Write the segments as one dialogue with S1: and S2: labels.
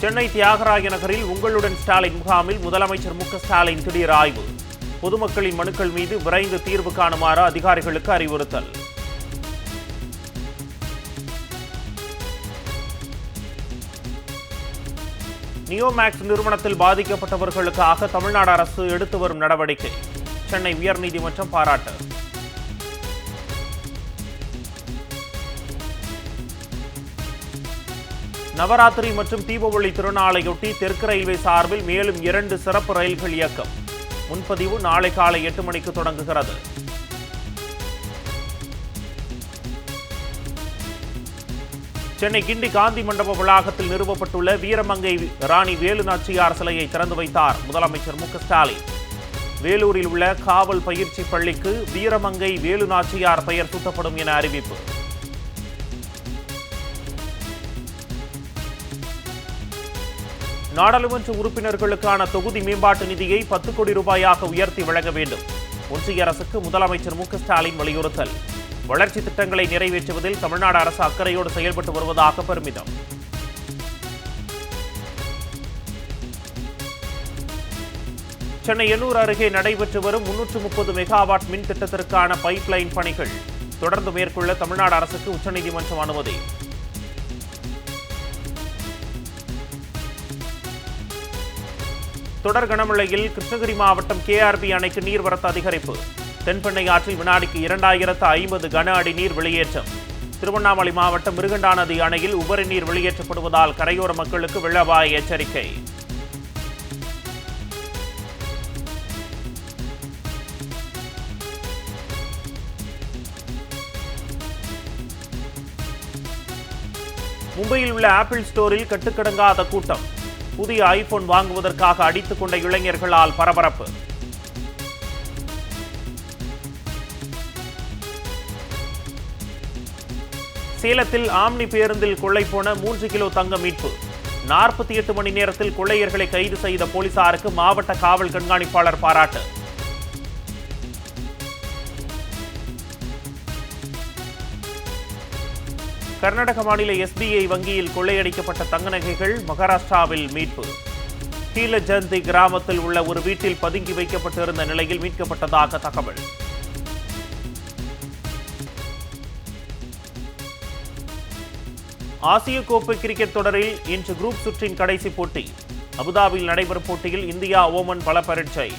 S1: சென்னை தியாகராய நகரில் உங்களுடன் ஸ்டாலின் முகாமில் முதலமைச்சர் மு ஸ்டாலின் திடீர் ஆய்வு. பொதுமக்களின் மனுக்கள் மீது விரைந்து தீர்வு காணுமாறு அதிகாரிகளுக்கு அறிவுறுத்தல். நியோமேக்ஸ் நிறுவனத்தில் பாதிக்கப்பட்டவர்களுக்காக தமிழ்நாடு அரசு எடுத்து வரும் நடவடிக்கை. சென்னை உயர்நீதிமன்றம் பாராட்டு. நவராத்திரி மற்றும் தீபாவளி திருநாளையொட்டி தெற்கு ரயில்வே சார்பில் மேலும் இரண்டு சிறப்பு ரயில்கள் இயக்கம். முன்பதிவு நாளை காலை எட்டு மணிக்கு தொடங்குகிறது. சென்னை கிண்டி காந்தி மண்டப வளாகத்தில் நிறுவப்பட்டுள்ள வீரமங்கை ராணி வேலு நாச்சியார் சிலையை திறந்து வைத்தார் முதலமைச்சர் மு ஸ்டாலின். வேலூரில் உள்ள காவல் பயிற்சி பள்ளிக்கு வீரமங்கை வேலு நாச்சியார் பெயர் சூட்டப்படும் என அறிவிப்பு. நாடாளுமன்ற உறுப்பினர்களுக்கான தொகுதி மேம்பாட்டு நிதியை பத்து கோடி ரூபாயாக உயர்த்தி வழங்க வேண்டும். ஒன்றிய அரசுக்கு முதலமைச்சர் மு ஸ்டாலின் வலியுறுத்தல். வளர்ச்சி திட்டங்களை நிறைவேற்றுவதில் தமிழ்நாடு அரசு அக்கறையோடு செயல்பட்டு வருவதாக பெருமிதம். சென்னை எண்ணூர் அருகே நடைபெற்று வரும் முன்னூற்று முப்பது மெகாவாட் மின் திட்டத்திற்கான பைப்லைன் பணிகள். தொடர்ந்து மேற்கொள்ள தமிழ்நாடு அரசுக்கு உச்சநீதிமன்றம் அனுமதி. தொடர் கனமழையில் கிருஷ்ணகிரி மாவட்டம் கேஆர்பி அணைக்கு நீர்வரத்து அதிகரிப்பு. தென்பெண்ணை ஆற்றில் வினாடிக்கு இரண்டாயிரத்து ஐம்பது கன அடி நீர் வெளியேற்றம். திருவண்ணாமலை மாவட்டம் மிருகண்டா நதி அணையில் உபரி நீர் வெளியேற்றப்படுவதால் கரையோர மக்களுக்கு வெள்ள அபாய எச்சரிக்கை. மும்பையில் உள்ள ஆப்பிள் ஸ்டோரில் கட்டுக்கடங்காத கூட்டம். புதிய ஐபோன் வாங்குவதற்காக அடித்துக் கொண்ட இளைஞர்களால் பரபரப்பு. சேலத்தில் ஆம்னி பேருந்தில் கொள்ளை போன மூன்று கிலோ தங்கம் மீட்பு. நாற்பத்தி எட்டு மணி நேரத்தில் கொள்ளையர்களை கைது செய்த போலீசாருக்கு மாவட்ட காவல் கண்காணிப்பாளர் பாராட்டு. கர்நாடக மாநில எஸ்பிஐ வங்கியில் கொள்ளையடிக்கப்பட்ட தங்க நகைகள் மகாராஷ்டிராவில் மீட்பு. கீழஜந்தி கிராமத்தில் உள்ள ஒரு வீட்டில் பதுங்கி வைக்கப்பட்டிருந்த நிலையில் மீட்கப்பட்டதாக தகவல். ஆசிய கோப்பை கிரிக்கெட் தொடரில் இன்று குரூப் சுற்றின் கடைசி போட்டி. அபுதாபியில் நடைபெறும் போட்டியில் இந்தியா ஓமன் பல பரீட்சை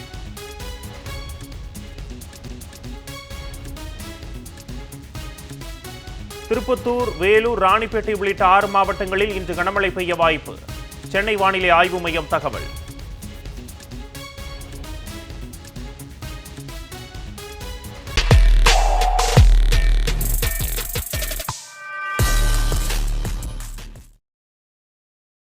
S1: திருப்பத்தூர் வேலூர் ராணிப்பேட்டை உள்ளிட்ட ஆறு மாவட்டங்களில் இன்று கனமழை பெய்ய வாய்ப்பு. சென்னை வானிலை ஆய்வு மையம் தகவல்.